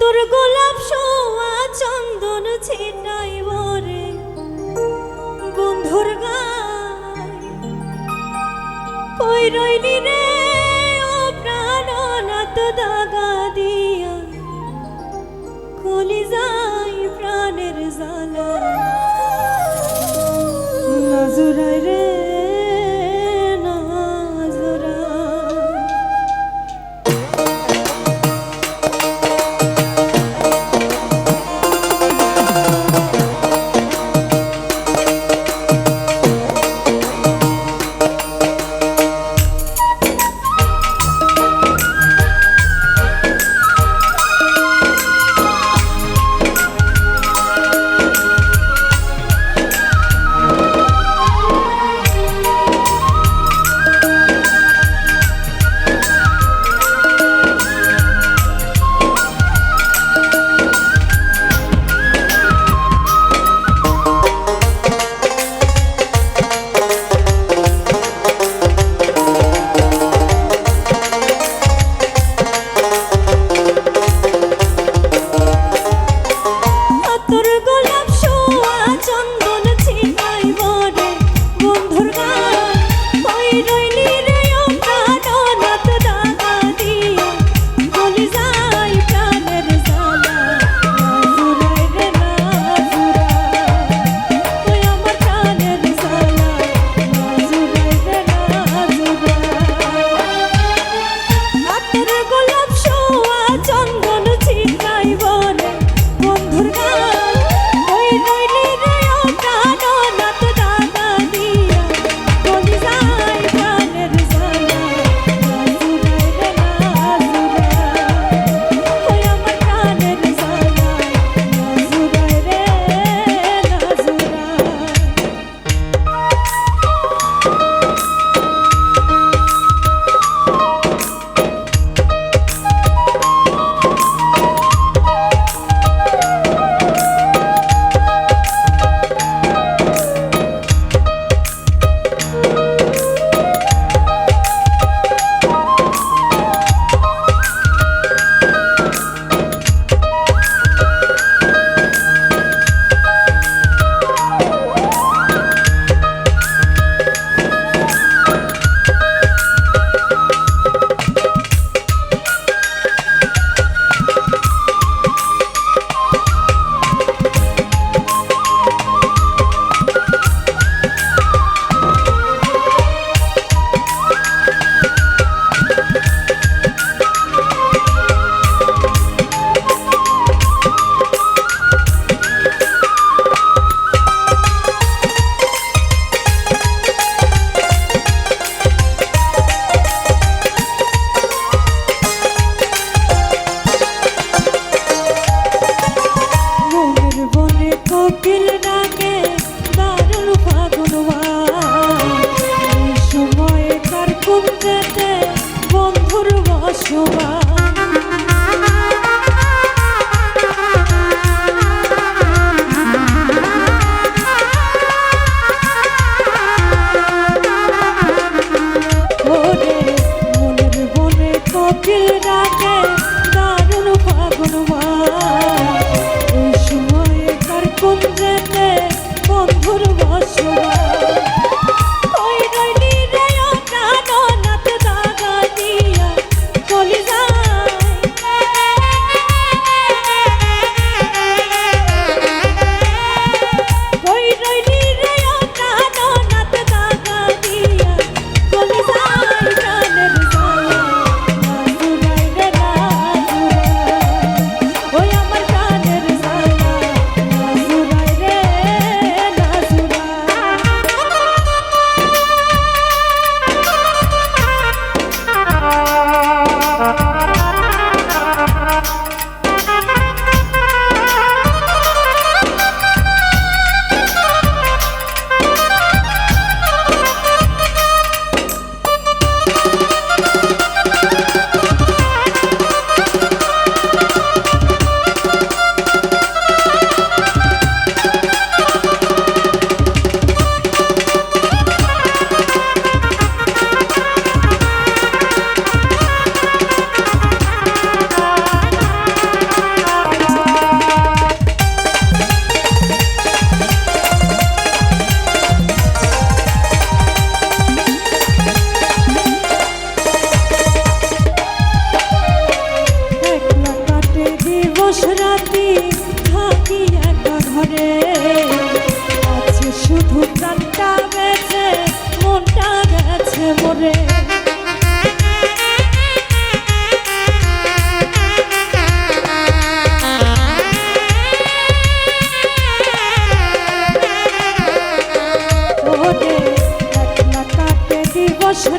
তোর গোলাপ সোয়া চন্দন ছিটাই বরে বন্ধুর গায়। কই রইলি রে, ও প্রাণনাথ দাগা দিয়া। কলি যাই প্রাণের জালা নজরা Good.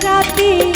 রাতে